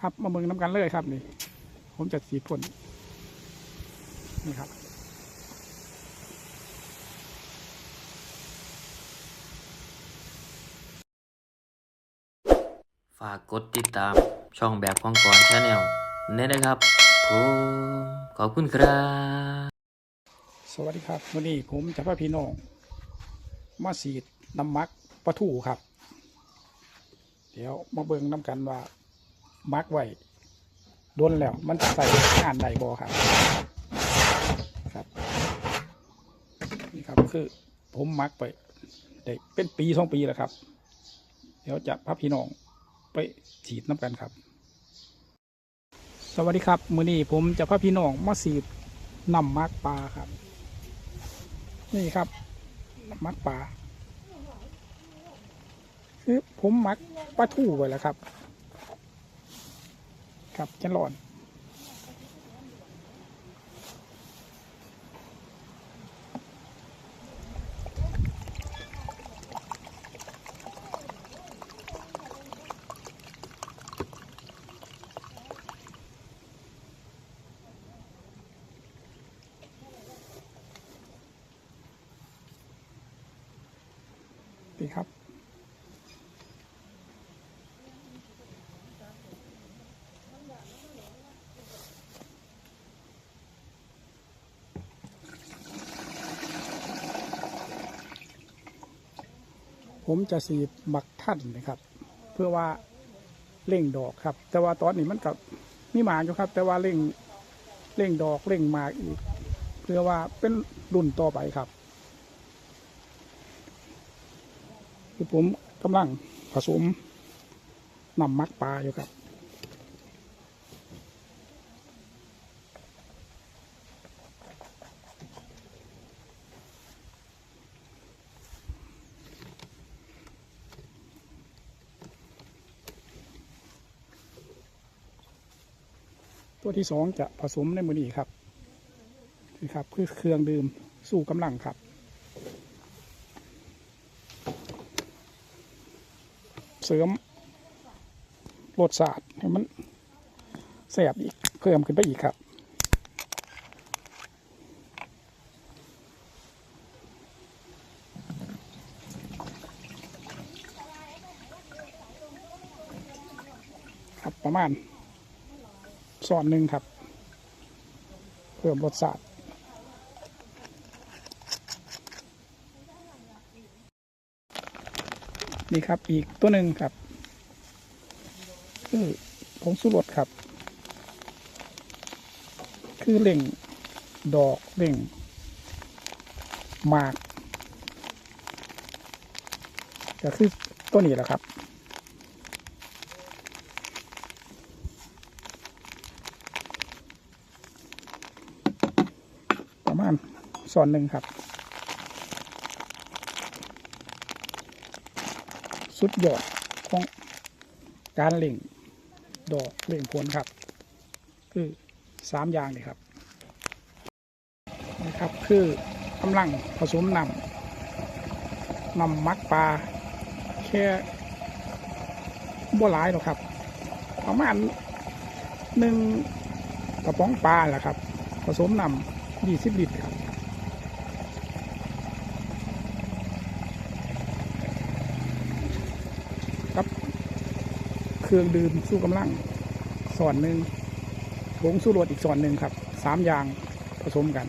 ครับ มาเบิ่งน้ำกันเลยครับนี่ ผมจะสีพ่นนี่ครับฝากกดติดตามช่องแบบของก่อนชาแนลนี่นะครับผมขอบคุณครับ สวัสดีครับวันนี้ผมจะพาพี่น้องมาสีดน้ำมักปลาทูครับ เดี๋ยวมาเบิ่งน้ำกันว่า มักไว้โดนแล้ว มันจะใส่งานใดบอครับ ครับนี่ครับคือผมมักไปได้เป็นปีสองปีแล้วครับ เดี๋ยวจะพาพี่น้องไปฉีดน้ำกันครับ สวัสดีครับ มือนี้ผมจะพาพี่น้องมาสีดน้ำมักปลาครับ นี่ครับน้ำมักปลาคือผมมักปลาทู่ไว้แล้วครับ ครับจะหลอนดีครับ ผมจะสีหมักท่านนะครับ เพื่อว่าเร่งดอกครับ แต่ว่าตอนนี้มันกับมีหมากอยู่ครับ แต่ว่าเร่งเร่งดอกเร่งหมากอีก เพื่อว่าเป็นรุ่นต่อไปครับคือผมกำลังผสมนำมักปลาอยู่ครับ ตัวที่สองจะผสมในมือนี้ครับนี่ครับคือเครื่องดื่มสู่กำลังครับ เสริมรสชาติให้มันแสบอีกเพิ่มขึ้นไปอีกครับครับประมาณ สอนหนึ่งครับ เพิ่มรสชาตินี่ครับอีกตัวหนึ่งครับคือผงสุรสครับ คือเล่งดอกเล่งหมาก ก็คือตัวนี้แหละครับ ประมาณ ส่วนหนึ่งครับ สุดยอดของการเล่งดอกเล่งผลครับ คือสามอย่างนี่ครับนะครับคือกำลังผสมนำนำมักปลาแค่บัวหลายหรอกครับประมาณหนึ่งกระป๋องปลาแหละครับ ผสมนำยี่สิบลิตรครับ ครับ เครื่องดื่มสู้กำลังส่วนหนึ่งผงสู้รสอีกส่วนหนึ่งครับสามอย่างผสมกัน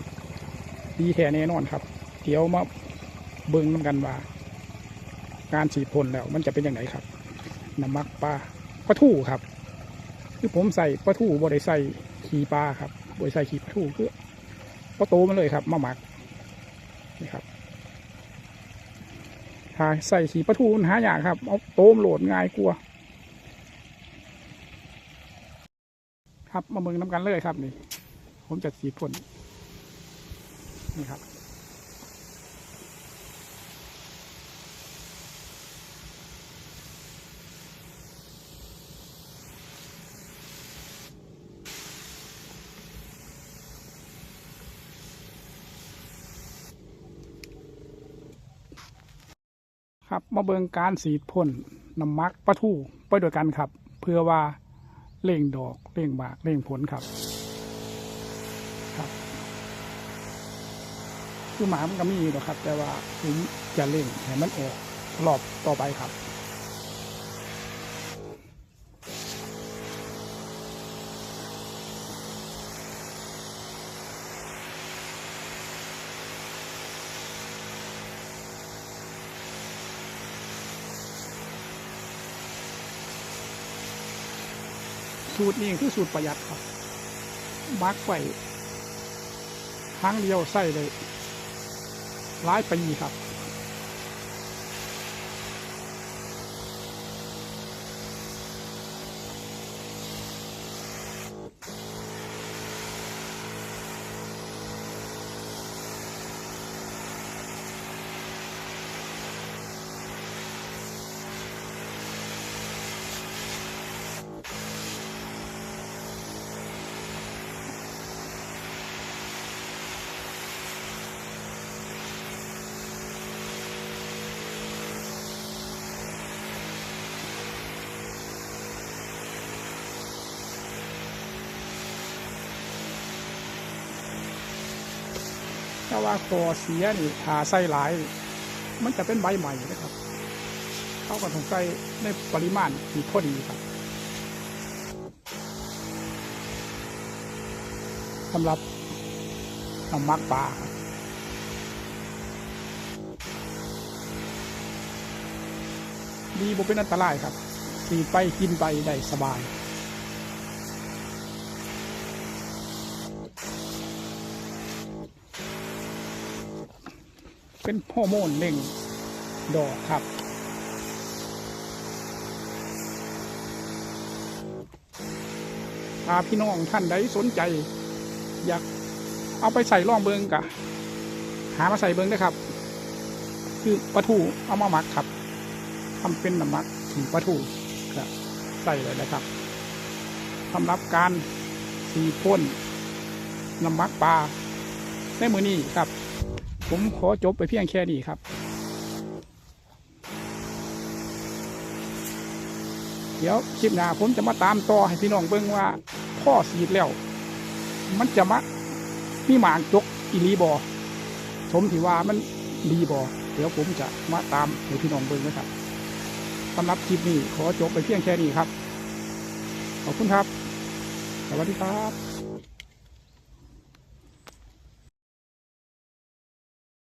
ดีแท้แน่นอนครับ เดี๋ยวมาเบิ่งน้ำกันว่า การฉีดพ่นแล้ว มันจะเป็นอยังไงครับน้ำมักปลาปลาทูครับ คือผมใส่ปลาทูบริใส่ขี้ปลาครับบริใส่ขี้ปลาทูคือปลาโตมาเลยครับมาหมักนี่ครับ ถ้าใส่สีปลาทูนหายากครับเอาโตมโหลดง่ายกลัวครับมาเมืองน้ำกันเลยครับนี่ ผมจัดสีพ่นนี่ครับ ครับ มาเบิงการสีดพ่นน้ำมักปะทู่ไปด้วยกันครับ เพื่อว่าเล่งดอกเล่งบากเล่งผลครับครับคือหมามันก็มีหรอกครับ แต่ว่าผมจะเล่งให้มันออกรอบต่อไปครับ สูตรนี้คือสูตรประหยัดครับมักไว้ครั้งเดียวใส่เลยหลายปีครับ แต่ว่าคอเสียนี่หาใส่หลาย มันจะเป็นใบใหม่นะครับ เขาก็ต้องใส่ในปริมาณที่พอดีครับสำหรับน้ำมักปลาครับดีบ่เป็นอันตรายครับสีไปกินไปได้สบาย เป็นฮอร์โมนเล่งดอกครับถ้าพี่น้องท่านใดสนใจ อยากเอาไปใส่ร่องเบิงกะ หามาใส่เบิงได้ครับ คือปลาทูเอามาหมักครับทำเป็นน้ำหมักถึงปลาทูก็ใส่เลยนะครับสำหรับการสีพ่นน้ำหมักปลาในมือนี้ครับ ผมขอจบไปเพียงแค่นี้ครับ เดี๋ยวคลิปหน้าผมจะมาตามต่อให้พี่น้องเบิ่งว่าพ่อสีดแล้ว มันจะมามีหมางจกอีหลีบอสมที่ว่ามันดีบอเดี๋ยวผมจะมาตามให้พี่น้องเบิ่งนะครับสำหรับคลิปนี้ขอจบไปเพียงแค่นี้ครับ ขอบคุณครับ สวัสดีครับ